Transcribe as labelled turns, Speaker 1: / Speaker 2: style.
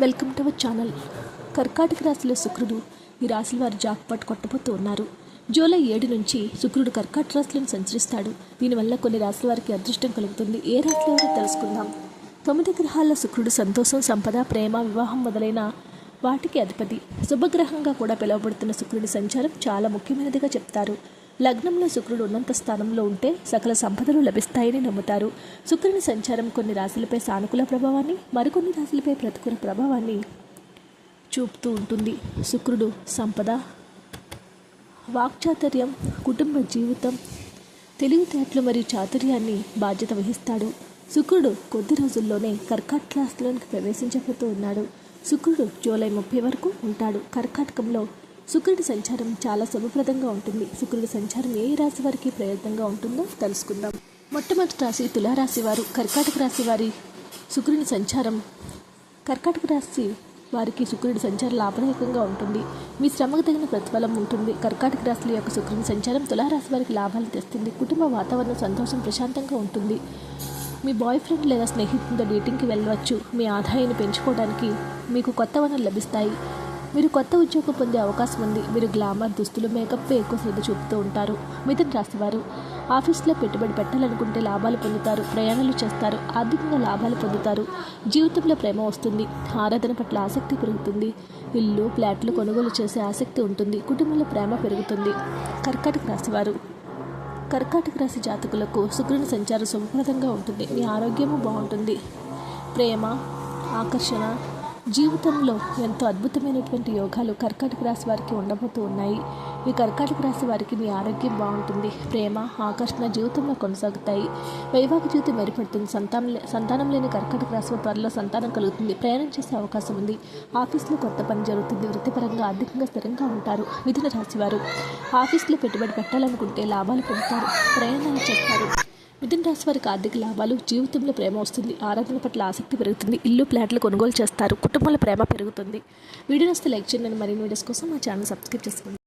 Speaker 1: Welcome to our channel. కర్కాటక రాశిలో శుక్రుడు ఈ రాశుల వారు జాక్పాట్ కొట్టబోతూ ఉన్నారు. జూలై ఏడు నుంచి శుక్రుడు కర్కాటక రాశిలో సంచరిస్తాడు. దీనివల్ల కొన్ని రాశుల వారికి అదృష్టం కలుగుతుంది. ఏ రాశిలో తెలుసుకుందాం. తొమ్మిది గ్రహాల శుక్రుడు సంతోషం సంపద ప్రేమ వివాహం మొదలైన వాటికి అధిపతి. శుభగ్రహంగా కూడా పిలువబడుతున్న శుక్రుడి సంచారం చాలా ముఖ్యమైనదిగా చెప్తారు. లగ్నంలో శుక్రుడు ఉన్నంత స్థానంలో ఉంటే సకల సంపదలు లభిస్తాయని నమ్ముతారు. శుక్రుని సంచారం కొన్ని రాశులపై సానుకూల ప్రభావాన్ని మరికొన్ని రాశులపై ప్రతికూల ప్రభావాన్ని చూపుతూ ఉంటుంది. శుక్రుడు సంపద వాక్చాతుర్యం కుటుంబ జీవితం తెలివితేటలు మరియు చాతుర్యాన్ని బాధ్యత వహిస్తాడు. శుక్రుడు కొద్ది రోజుల్లోనే కర్కాటక రాశిలోనికి ప్రవేశించబోతూ ఉన్నాడు. శుక్రుడు జూలై ముప్పై వరకు ఉంటాడు. కర్కాటకంలో శుక్రుడి సంచారం చాలా శుభప్రదంగా ఉంటుంది. శుక్రుడి సంచారం ఏ రాశి వారికి ప్రయత్నంగా ఉంటుందో తెలుసుకుందాం. మొట్టమొదటి రాశి తులారాశి వారు కర్కాటక రాశి వారి శుక్రుని సంచారం. కర్కాటక రాశి వారికి శుక్రుడి సంచారం లాభదాయకంగా ఉంటుంది. మీ శ్రమకు తగిన ప్రతిఫలం ఉంటుంది. కర్కాటక రాశుల యొక్క శుక్రుని సంచారం తులారాశి వారికి లాభాలు తెస్తుంది. కుటుంబ వాతావరణం సంతోషం ప్రశాంతంగా ఉంటుంది. మీ బాయ్ ఫ్రెండ్ లేదా స్నేహితులతో డేటింగ్కి వెళ్ళవచ్చు. మీ ఆదాయాన్ని పెంచుకోవడానికి మీకు కొత్త వనరులు లభిస్తాయి. మీరు కొత్త ఉద్యోగం పొందే అవకాశం ఉంది. మీరు గ్లామర్ దుస్తులు మేకప్ ఎక్కువ శ్రద్ధ చూపుతూ ఉంటారు. మిథున్ రాశివారు ఆఫీస్లో పెట్టుబడి పెట్టాలనుకుంటే లాభాలు పొందుతారు. ప్రయాణాలు చేస్తారు. ఆర్థికంగా లాభాలు పొందుతారు. జీవితంలో ప్రేమ వస్తుంది. ఆరాధన పట్ల ఆసక్తి పెరుగుతుంది. ఇల్లు ఫ్లాట్లు కొనుగోలు చేసే ఆసక్తి ఉంటుంది. కుటుంబంలో ప్రేమ పెరుగుతుంది. కర్కాటక రాశివారు కర్కాటక రాశి జాతకులకు శుక్రుని సంచారం శుభప్రదంగా ఉంటుంది. మీ ఆరోగ్యము బాగుంటుంది. ప్రేమ ఆకర్షణ జీవితంలో ఎంతో అద్భుతమైనటువంటి యోగాలు కర్కాటక రాశి వారికి ఉండబోతూ ఉన్నాయి. ఈ కర్కాటక రాశి వారికి మీ ఆరోగ్యం బాగుంటుంది. ప్రేమ ఆకర్షణ జీవితంలో కొనసాగుతాయి. వైవాహిక జీవితం మెరుగుపడుతుంది సంతానం సంతానం లేని కర్కాటక రాశి త్వరలో సంతానం కలుగుతుంది. ప్రయాణం చేసే అవకాశం ఉంది. ఆఫీస్లో కొత్త పని జరుగుతుంది. వృత్తిపరంగా ఆర్థికంగా స్థిరంగా ఉంటారు. మిథున రాశివారు ఆఫీసులో ఆఫీస్లో పెట్టుబడి పెట్టాలనుకుంటే లాభాలు పొందుతారు. ప్రయాణాలు చేస్తారు. మిథున రాశి వారికి ఆర్థిక లాభాలు జీవితంలో ప్రేమ వస్తుంది ఆరాధన పట్ల ఆసక్తి పెరుగుతుంది ఇల్లు ప్లాట్లు కొనుగోలు చేస్తారు కుటుంబంలో ప్రేమ పెరుగుతుంది. వీడియో వస్తే లైక్ చేయండి మరిన్ని వీడియోస్ కోసం మా ఛానల్ సబ్స్క్రైబ్ చేసుకోండి.